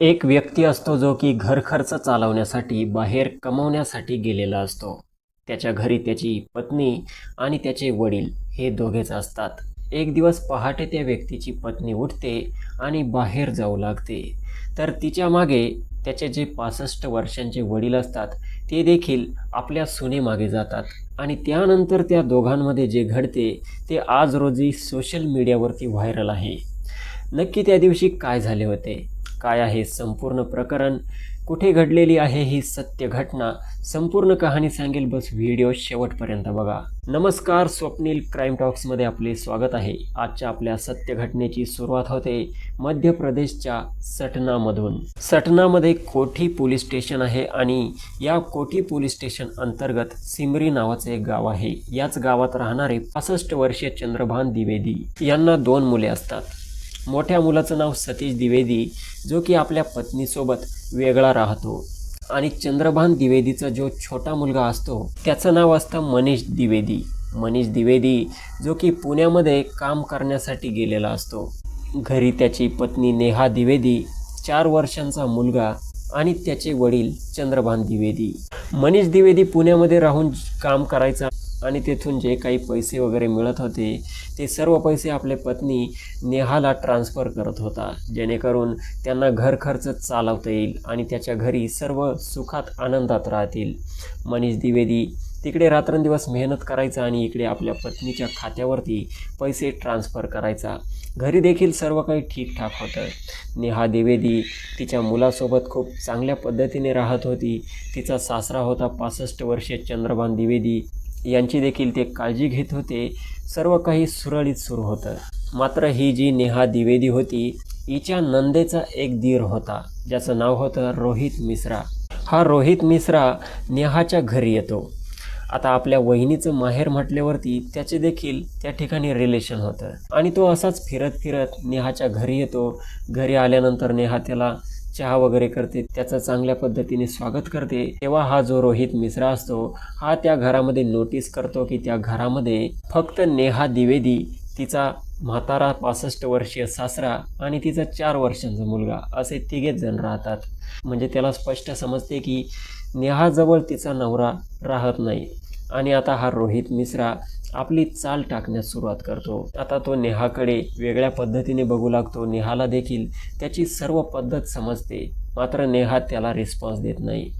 एक व्यक्ती असतो जो की घर खर्च चालवण्यासाठी बाहेर कमवण्यासाठी गेलेला असतो. त्याच्या घरी त्याची पत्नी आणि त्याचे वडील हे दोघेच असतात. एक दिवस पहाटे त्या व्यक्तीची पत्नी उठते आणि बाहेर जाऊ लागते. तर तिच्यामागे त्याचे जे पासष्ट वर्षांचे वडील असतात ते देखील आपल्या सुनेमागे जातात आणि त्यानंतर त्या दोघांमध्ये जे घडते ते आज रोजी सोशल मीडियावरती व्हायरल आहे. नक्की त्या दिवशी काय झाले होते? काय आहे संपूर्ण प्रकरण? कुठे घडलेली आहे ही सत्य घटना? संपूर्ण कहाणी सांगेल बस व्हिडिओ शेवटपर्यंत बघा. नमस्कार स्वप्नील क्राईम टॉक्समध्ये आपले स्वागत आहे. आजच्या आपल्या सत्य घटनेची सुरुवात होते मध्य प्रदेशच्या सटनामधून. सटनामध्ये कोठी पोलीस स्टेशन आहे आणि या कोठी पोलीस स्टेशन अंतर्गत सिमरी नावाचे एक गाव आहे. याच गावात राहणारे पासष्ट वर्षीय चंद्रभान द्विवेदी यांना दोन मुले असतात. मोठ्या मुलाचं नाव सतीश द्विवेदी जो की आपल्या पत्नीसोबत वेगळा राहतो. आणि चंद्रभान द्विवेदीचा जो छोटा मुलगा असतो त्याचं नाव असतं मनीष द्विवेदी. मनीष द्विवेदी जो की पुण्यामध्ये काम करण्यासाठी गेलेला असतो. घरी त्याची पत्नी नेहा द्विवेदी चार वर्षांचा मुलगा आणि त्याचे वडील चंद्रभान द्विवेदी. मनीष द्विवेदी पुण्यामध्ये राहून काम करायचा आणि तेथून जे काही पैसे वगैरे मिळत होते ते सर्व पैसे आपले पत्नी नेहाला ट्रान्सफर करत होता. जेणेकरून त्यांना घर खर्च चालवता येईल आणि त्याच्या घरी सर्व सुखात आनंदात राहतील. मनीष द्विवेदी तिकडे रात्रंदिवस मेहनत करायचा आणि इकडे आपल्या पत्नीच्या खात्यावरती पैसे ट्रान्सफर करायचा. घरी देखील सर्व काही ठीकठाक होतं. नेहा द्विवेदी तिच्या मुलासोबत खूप चांगल्या पद्धतीने राहत होती. तिचा सासरा होता पासष्ट वर्षीय चंद्रभान द्विवेदी. यांची देखील ते काळजी घेत होते. सर्व काही सुरळीत सुरू होतं. मात्र ही जी नेहा द्विवेदी होती हिच्या नंदेचा एक दीर होता ज्याचं नाव होतं रोहित मिश्रा. हा रोहित मिश्रा नेहाच्या घरी येतो. आता आपल्या वहिनीचं माहेर म्हटल्यावरती त्याचे देखील त्या ठिकाणी रिलेशन होतं. आणि तो असाच फिरत फिरत नेहाच्या घरी येतो. घरी आल्यानंतर नेहा त्याला चहा वगैरे करते त्याचं चांगल्या पद्धतीने स्वागत करते. तेव्हा हा जो रोहित मिश्रा असतो हा त्या घरामध्ये नोटीस करतो की त्या घरामध्ये फक्त नेहा द्विवेदी तिचा म्हातारा पासष्ट वर्षीय सासरा आणि तिचा चार वर्षांचा मुलगा असे तिघेच जण राहतात. म्हणजे त्याला स्पष्ट समजते की नेहाजवळ तिचा नवरा राहत नाही. आणि आता हा रोहित मिश्रा आपली चाल टाकण्यास सुरुवात करतो. आता तो नेहाकडे वेगळ्या पद्धतीने बघू लागतो. नेहाला देखील त्याची सर्व पद्धत समजते. मात्र नेहा त्याला रिस्पॉन्स देत नाही.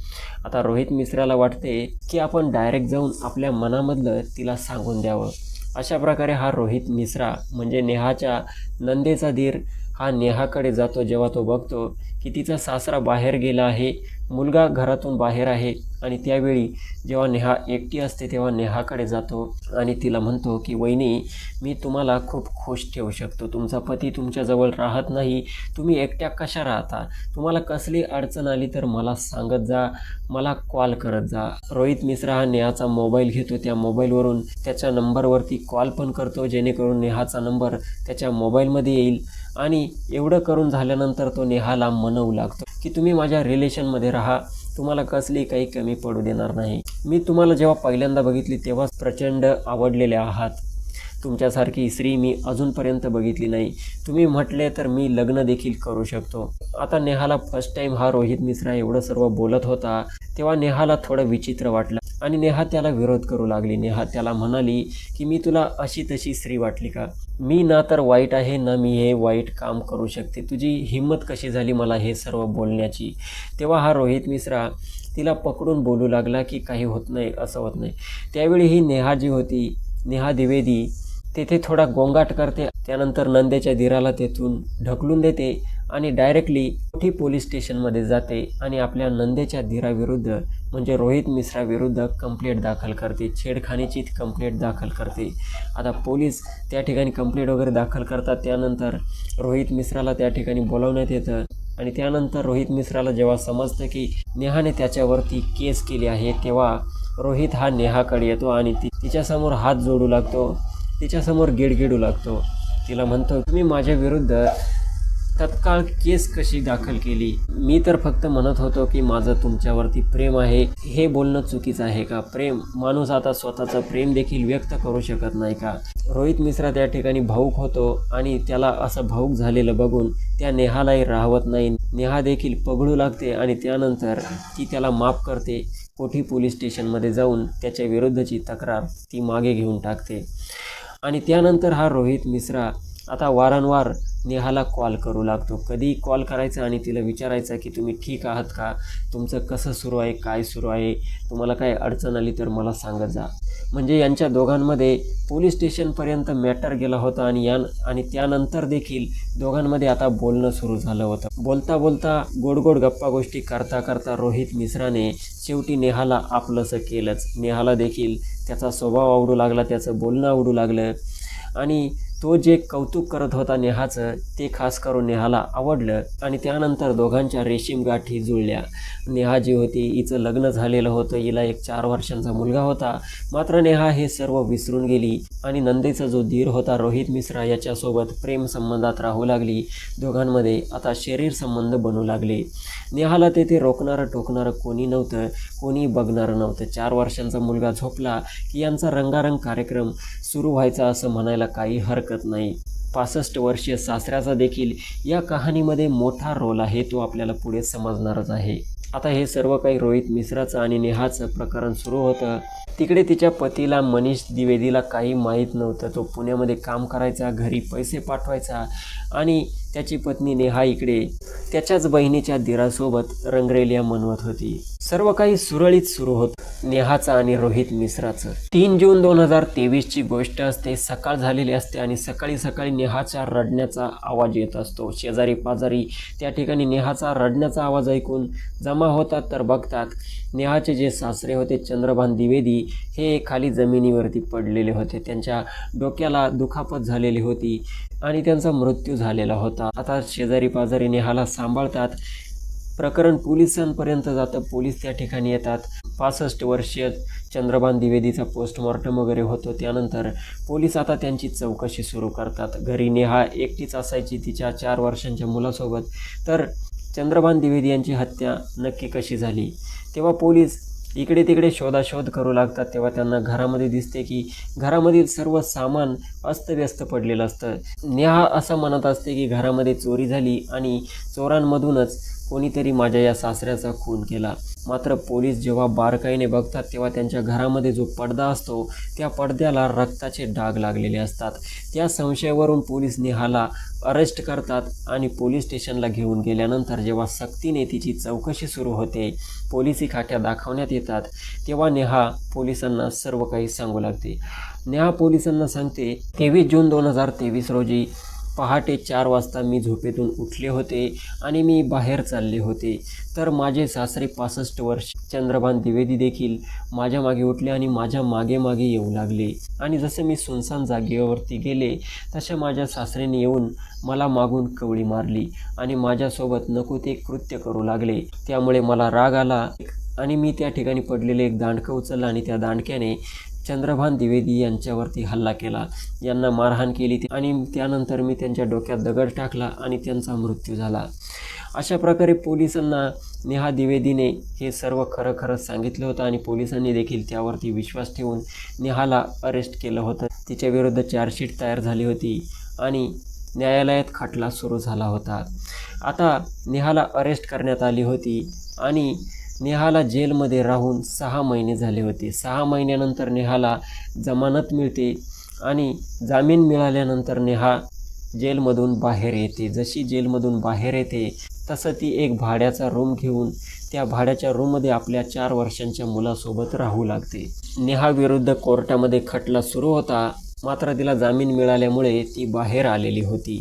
आता रोहित मिश्राला वाटते की आपण डायरेक्ट जाऊन आपल्या मनामधलं तिला सांगून द्यावं. अशा प्रकारे हा रोहित मिश्रा म्हणजे नेहाच्या नंदेचा धीर हा नेहाकडे जातो जेव्हा तो बघतो की तिचा सासरा बाहेर गेला आहे मुलगा घरातून बाहेर आहे आणि त्यावेळी जेव्हा नेहा एकटी असते तेव्हा नेहाकडे जातो आणि तिला म्हणतो की वहिनी मी तुम्हाला खूप खुश ठेवू शकतो. तुमचा पती तुमच्याजवळ राहत नाही. तुम्ही एकट्या कशा राहता? तुम्हाला कसली अडचण आली तर मला सांगत जा. मला कॉल करत जा. रोहित मिश्रा हा नेहाचा मोबाईल घेतो. त्या मोबाईलवरून त्याच्या नंबरवरती कॉल पण करतो जेणेकरून नेहाचा नंबर त्याच्या मोबाईलमध्ये येईल. आणि एवढं करून झाल्यानंतर तो नेहाला मनवू लागतो की तुम्ही माझ्या रिलेशनमध्ये राहा. तुम्हाला कसली काही कमी पडू देणार नाही. मी तुम्हाला जेव्हा पहिल्यांदा बघितली तेव्हा प्रचंड आवडलेले आहात. तुमच्यासारखी स्त्री मी अजूनपर्यंत बघितली नाही. तुम्ही म्हटले तर मी लग्न देखील करू शकतो. आता नेहाला फर्स्ट टाईम हा रोहित मिश्रा एवढं सर्व बोलत होता तेव्हा नेहाला थोडं विचित्र वाटलं. आणि नेहा त्याला विरोध करू लागली. नेहा त्याला म्हणाली की मी तुला अशी तशी स्त्री वाटली का? मी ना तर वाईट आहे ना मी हे वाईट काम करू शकते. तुझी हिंमत कशी झाली मला हे सर्व बोलण्याची? तेव्हा हा रोहित मिश्रा तिला पकडून बोलू लागला की काही होत नाही असं होत नाही. त्यावेळी ही नेहा जी होती. नेहा द्विवेदी तेथे थोडा गोंगाट करते. त्यानंतर नंदेच्या दिराला तेथून ढकलून देते आणि डायरेक्टली मोठी पोलीस स्टेशनमध्ये जाते आणि आपल्या नंदेच्या धीराविरुद्ध म्हणजे रोहित मिश्राविरुद्ध कंप्लेंट दाखल करते छेडखानीची कंप्लेंट दाखल करते. आता पोलीस त्या ठिकाणी कंप्लेंट वगैरे दाखल करतात त्यानंतर रोहित मिश्राला त्या ठिकाणी बोलवण्यात येतं आणि त्यानंतर रोहित मिश्राला जेव्हा समजतं की नेहाने त्याच्यावरती केस केली आहे तेव्हा रोहित हा नेहाकडे येतो आणि ती तिच्यासमोर हात जोडू लागतो तिच्यासमोर गिडगिडू लागतो. तिला म्हणतो तुम्ही माझ्या विरुद्ध तत्काळ केस कशी दाखल केली? मी तर फक्त म्हणत होतो की माझं तुमच्यावरती प्रेम आहे. हे बोलणं चुकीचं आहे का? प्रेम? माणूस आता स्वतःचं प्रेम देखील व्यक्त करू शकत नाही का? रोहित मिश्रा त्या ठिकाणी भाऊक होतो आणि त्याला असं भाऊक झालेलं बघून त्या नेहालाही राहवत नाही. नेहा देखील पगडू लागते आणि त्यानंतर ती त्याला माफ करते. कोठी पोलीस स्टेशनमध्ये जाऊन त्याच्या विरुद्धची तक्रार ती मागे घेऊन टाकते. आणि त्यानंतर हा रोहित मिश्रा आता वारंवार नेहाला कॉल करू लागतो. कधी कॉल करायचा आणि तिला विचारायचं की तुम्ही ठीक आहात का? तुमचं कसं सुरू आहे? काय सुरू आहे? तुम्हाला काय अडचण आली तर मला सांगत जा. म्हणजे यांच्या दोघांमध्ये पोलीस स्टेशनपर्यंत मॅटर गेला होता आणि या आणि त्यानंतर देखील दोघांमध्ये आता बोलणं सुरू झालं होतं. बोलता बोलता गोड गोड गप्पा गोष्टी करता करता रोहित मिश्राने शेवटी नेहाला आपलंसं केलंच. नेहाला देखील त्याचा स्वभाव आवडू लागला त्याचं बोलणं आवडू लागलं. आणि तो जे कौतुक करत होता नेहाचं ते खास करून नेहाला आवडलं आणि त्यानंतर दोघांच्या रेशीम गाठी जुळल्या. नेहा जी होती हिचं लग्न झालेलं होतं हिला एक चार वर्षांचा मुलगा होता. मात्र नेहा हे सर्व विसरून गेली आणि नंदेचा जो धीर होता रोहित मिश्रा याच्यासोबत प्रेम संबंधात राहू लागली. दोघांमध्ये आता शरीर संबंध बनू लागले. नेहाला तेथे रोखणारं टोकणारं कोणी नव्हतं कोणी बघणारं नव्हतं. चार वर्षांचा मुलगा झोपला की यांचा रंगारंग कार्यक्रम सुरू व्हायचा असं म्हणायला काही हरकत नाही. पासष्ट वर्षीय सासऱ्याचा देखील या कहाणीमध्ये मोठा रोल आहे तो आपल्याला पुढे समजणारच आहे. आता हे सर्व काही रोहित मिश्राचं आणि नेहाचं प्रकरण सुरू होतं. तिकडे तिच्या पतीला मनीष द्विवेदीला काही माहीत नव्हतं. तो पुण्यामध्ये काम करायचा घरी पैसे पाठवायचा आणि त्याची पत्नी नेहा इकडे त्याच्याच बहिणीच्या दिरासोबत रंगरेलिया मनवत होती. सर्व काही सुरळीत सुरू होत नेहाचं आणि रोहित मिश्राचं. तीन जून दोन हजार तेवीसची गोष्ट असते सकाळ झालेली असते आणि सकाळी सकाळी नेहाच्या रडण्याचा आवाज येत असतो. शेजारी पाजारी त्या ठिकाणी नेहाचा रडण्याचा आवाज ऐकून जमा होतात तर बघतात नेहाचे जे सासरे होते चंद्रभान द्विवेदी हे खाली जमिनीवरती पडलेले होते. त्यांच्या डोक्याला दुखापत झालेली होती आणि त्यांचा मृत्यू झालेला होता. आता शेजारी पाजारी नेहाला सांभाळतात. प्रकरण पोलिसांपर्यंत जातं. पोलीस त्या ठिकाणी येतात. पासष्ट वर्षीय चंद्रभान द्विवेदीचा पोस्टमॉर्टम वगैरे होतो. त्यानंतर पोलीस आता त्यांची चौकशी सुरू करतात. घरी नेहा एकटीच असायची तिच्या चार वर्षांच्या मुलासोबत. तर चंद्रभान द्विवेदी यांची हत्या नक्की कशी झाली? तेव्हा पोलीस इकडे तिकडे शोधाशोध करू लागतात तेव्हा त्यांना घरामध्ये दिसते की घरामधील सर्व सामान अस्तव्यस्त पडलेलं असतं. नेहा असं म्हणत असते की घरामध्ये चोरी झाली आणि चोरांमधूनच कोणीतरी माझ्या या सासऱ्याचा खून केला. मात्र पोलीस जेव्हा बारकाईने बघतात तेव्हा त्यांच्या घरामध्ये जो पडदा असतो त्या पडद्याला रक्ताचे डाग लागलेले असतात. त्या संशयावरून पोलीस नेहाला अरेस्ट करतात आणि पोलीस स्टेशनला घेऊन गेल्यानंतर जेव्हा सक्तीने तिची चौकशी सुरू होते पोलिसी खाट्या दाखवण्यात येतात तेव्हा नेहा पोलिसांना सर्व काही सांगू लागते. नेहा पोलिसांना सांगते तेवीस जून दोन हजार तेवीस रोजी पहाटे चार वाजता मी झोपेतून उठले होते आणि मी बाहेर चालले होते. तर माझे सासरे पासष्ट वर्ष चंद्रभान द्विवेदी देखील माझ्या मागे उठले आणि माझ्या मागे मागे येऊ लागले. आणि जसे मी सुनसान जागेवरती गेले तशा माझ्या सासरेने येऊन मला मागून कवळी मारली आणि माझ्यासोबत नको ते कृत्य करू लागले. त्यामुळे मला राग आला आणि मी त्या ठिकाणी पडलेले एक दांडकं उचललं आणि त्या दांडक्याने चंद्रभान द्विवेदी यांच्यावरती हल्ला केला. यांना मारहाण केली आणि त्यानंतर मी त्यांच्या डोक्यात दगड टाकला आणि त्यांचा मृत्यू झाला. अशा प्रकारे पोलिसांना नेहा द्विवेदीने हे सर्व खरं खरं सांगितलं होतं आणि पोलिसांनी देखील त्यावरती विश्वास ठेवून नेहाला अरेस्ट केलं होतं. तिच्याविरुद्ध चार्जशीट तयार झाली होती आणि न्यायालयात खटला सुरू झाला होता. आता नेहाला अरेस्ट करण्यात आली होती आणि नेहाला जेलमध्ये राहून सहा महिने झाले होते. सहा महिन्यानंतर नेहाला जमानत मिळते आणि जामीन मिळाल्यानंतर नेहा जेलमधून बाहेर येते. जशी जेलमधून बाहेर येते तसं ती एक भाड्याचा रूम घेऊन त्या भाड्याच्या रूममध्ये आपल्या चार वर्षांच्या मुलासोबत राहू लागते. नेहा विरुद्ध कोर्टामध्ये खटला सुरू होता मात्र तिला जामीन मिळाल्यामुळे ती बाहेर आलेली होती.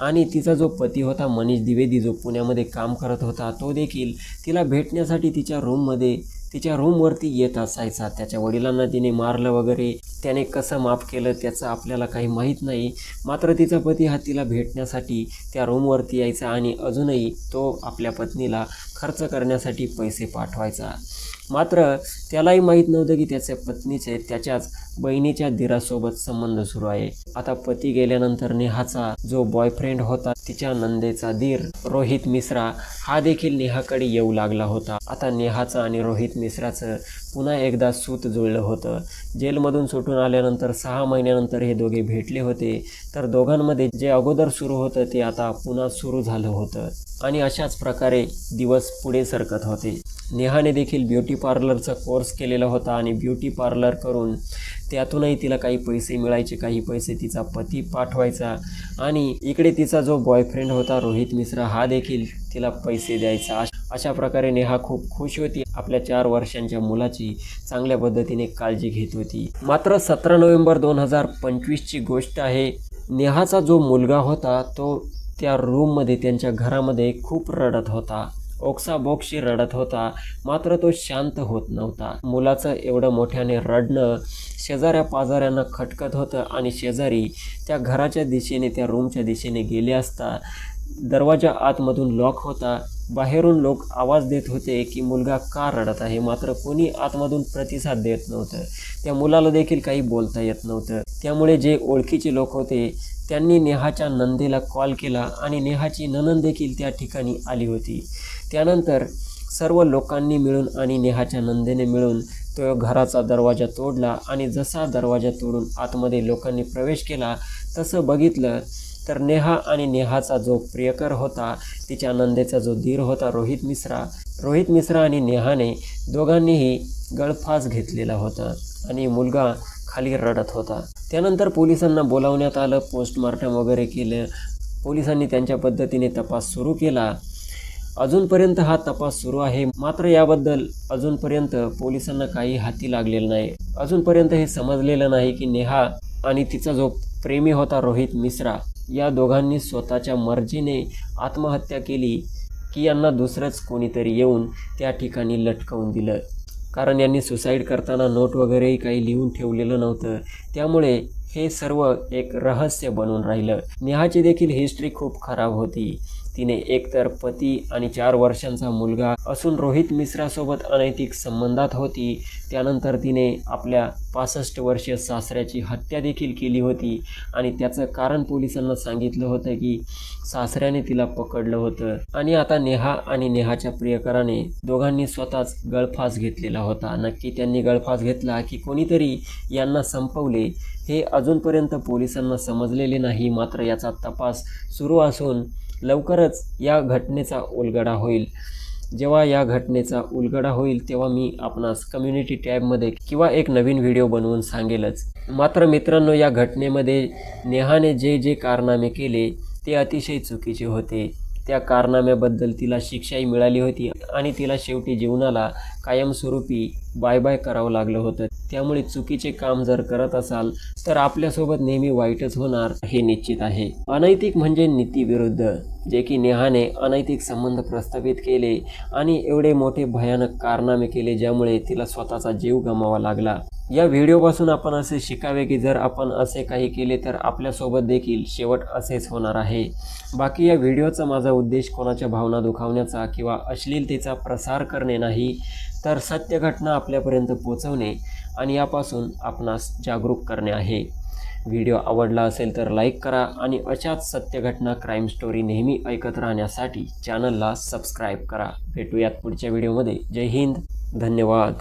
आणि तिचा जो पती होता मनीष द्विवेदी जो पुण्यामध्ये काम करत होता तो देखील तिला भेटण्यासाठी तिच्या रूममध्ये तिच्या रूमवरती येत असायचा. त्याच्या वडिलांना तिने मारलं वगैरे त्याने कसं माफ केलं त्याचं आपल्याला काही माहीत नाही. मात्र तिचा पती हा तिला भेटण्यासाठी त्या रूमवरती यायचा आणि अजूनही तो आपल्या पत्नीला खर्च करण्यासाठी पैसे पाठवायचा. मात्र त्यालाही माहीत नव्हतं की त्याच्या पत्नीचे त्याच्याच बहिणीच्या दिरासोबत संबंध सुरू आहे. आता पती गेल्यानंतर नेहाचा जो बॉयफ्रेंड होता तिच्या नंदेचा दीर रोहित मिश्रा हा देखील नेहाकडे येऊ लागला होता. आता नेहाचं आणि रोहित मिश्राचं पुन्हा एकदा सूत जुळलं होतं. जेलमधून सुटून आल्यानंतर सहा महिन्यानंतर हे दोघे भेटले होते. तर दोघांमध्ये जे अगोदर सुरू होतं ते आता पुन्हा सुरू झालं होतं. आणि अशाच प्रकारे दिवस पुढे सरकत होते. नेहाने देखील ब्युटी पार्लरचा कोर्स केलेला होता आणि ब्युटी पार्लर करून त्यातूनही तिला काही पैसे मिळायचे काही पैसे तिचा पती पाठवायचा. आणि इकडे तिचा जो बॉयफ्रेंड होता रोहित मिश्रा हा देखील तिला पैसे द्यायचा. अशा प्रकारे नेहा खूप खुश होती. आपल्या चार वर्षांच्या मुलाची चांगल्या पद्धतीने काळजी घेत होती. मात्र सतरा नोव्हेंबर दोन हजार पंचवीसची गोष्ट आहे. नेहाचा जो मुलगा होता तो त्या रूममध्ये त्यांच्या घरामध्ये खूप रडत होता. ओक्साबोक्शी रडत होता. मात्र तो शांत होत नव्हता. मुलाचं एवढं मोठ्याने रडणं शेजाऱ्या पाजाऱ्यांना खटकत होतं आणि शेजारी त्या घराच्या दिशेने त्या रूमच्या दिशेने गेले असता दरवाजा आतमधून लॉक होता. बाहेरून लोक आवाज देत होते की मुलगा का रडत आहे? मात्र कोणी आतमधून प्रतिसाद देत नव्हतं. त्या मुलाला देखील काही बोलता येत नव्हतं. त्यामुळे जे ओळखीचे लोक होते त्यांनी नेहाच्या नंदेला कॉल केला आणि नेहाची ननंद देखील त्या ठिकाणी आली होती. त्यानंतर सर्व लोकांनी मिळून आणि नेहाच्या नंदेने मिळून तो घराचा दरवाजा तोडला आणि जसा दरवाजा तोडून आतमध्ये लोकांनी प्रवेश केला तसं बघितलं तर नेहा आणि नेहाचा जो प्रियकर होता तिच्या नंदेचा जो धीर होता रोहित मिश्रा रोहित मिश्रा आणि नेहाने दोघांनीही गळफास घेतलेला होता आणि मुलगा खाली रडत होता. त्यानंतर पोलिसांना बोलावण्यात आलं पोस्टमार्टम वगैरे केलं. पोलिसांनी त्यांच्या पद्धतीने तपास सुरू केला. अजूनपर्यंत हा तपास सुरू आहे. मात्र याबद्दल अजूनपर्यंत पोलिसांना काही हाती लागलेलं नाही. अजूनपर्यंत हे समजलेलं नाही की नेहा आणि तिचा जो प्रेमी होता रोहित मिश्रा या दोघांनी स्वतःच्या मर्जीने आत्महत्या केली की यांना दुसरंच कोणीतरी येऊन त्या ठिकाणी लटकवून दिलं. कारण यांनी सुसाईड करताना नोट वगैरेही काही लिहून ठेवलेलं नव्हतं. त्यामुळे हे सर्व एक रहस्य बनून राहिलं. नेहाची देखील हिस्ट्री खूप खराब होती. तिने एकतर पती आणि चार वर्षांचा मुलगा असून रोहित मिश्रासोबत अनैतिक संबंधात होती. त्यानंतर तिने आपल्या पासष्ट वर्षीय सासऱ्याची हत्या देखील केली होती आणि त्याचं कारण पोलिसांना सांगितलं होतं की सासऱ्याने तिला पकडलं होतं. आणि आता नेहा आणि नेहाच्या प्रियकराने दोघांनी स्वतःच गळफास घेतलेला होता. नक्की त्यांनी गळफास घेतला की कोणीतरी यांना संपवले हे अजूनपर्यंत पोलिसांना समजलेले नाही. मात्र याचा तपास सुरू असून लवकरच या घटनेचा उलगडा होईल. जेव्हा या घटनेचा उलगडा होईल तेव्हा मी आपणास कम्युनिटी टॅबमध्ये किंवा एक नवीन व्हिडिओ बनवून सांगेलच. मात्र मित्रांनो या घटनेमध्ये नेहाने जे जे कारनामे केले ते अतिशय चुकीचे होते. त्या कारनाम्याबद्दल तिला शिक्षाही मिळाली होती आणि तिला शेवटी जीवनाला कायमस्वरूपी बाय बाय करावं लागलं होतं. त्यामुळे चुकीचे काम जर करत असाल तर आपल्यासोबत नेहमी वाईटच होणार हे निश्चित आहे. अनैतिक म्हणजे नीतीविरुद्ध. जे की नेहाने अनैतिक संबंध प्रस्थापित केले आणि एवढे मोठे भयानक कारनामे केले ज्यामुळे तिला स्वतःचा जीव गमावा लागला. या व्हिडिओपासून आपण असे शिकावे की जर आपण असे काही केले तर आपल्यासोबत देखील शेवट असेच होणार आहे. बाकी या व्हिडिओचा माझा उद्देश कोणाच्या भावना दुखावण्याचा किंवा अश्लीलतेचा प्रसार करणे नाही तर सत्य घटना आपल्यापर्यंत पोचवणे. आणि यापासून आपणास जागरूक करणे आहे. व्हिडिओ आवडला असेल तर लाईक करा आणि अशाच सत्य घटना क्राईम स्टोरी नेहमी ऐकत राहण्यासाठी चॅनलला सबस्क्राईब करा. भेटूयात पुढच्या व्हिडिओमध्ये जय हिंद. धन्यवाद.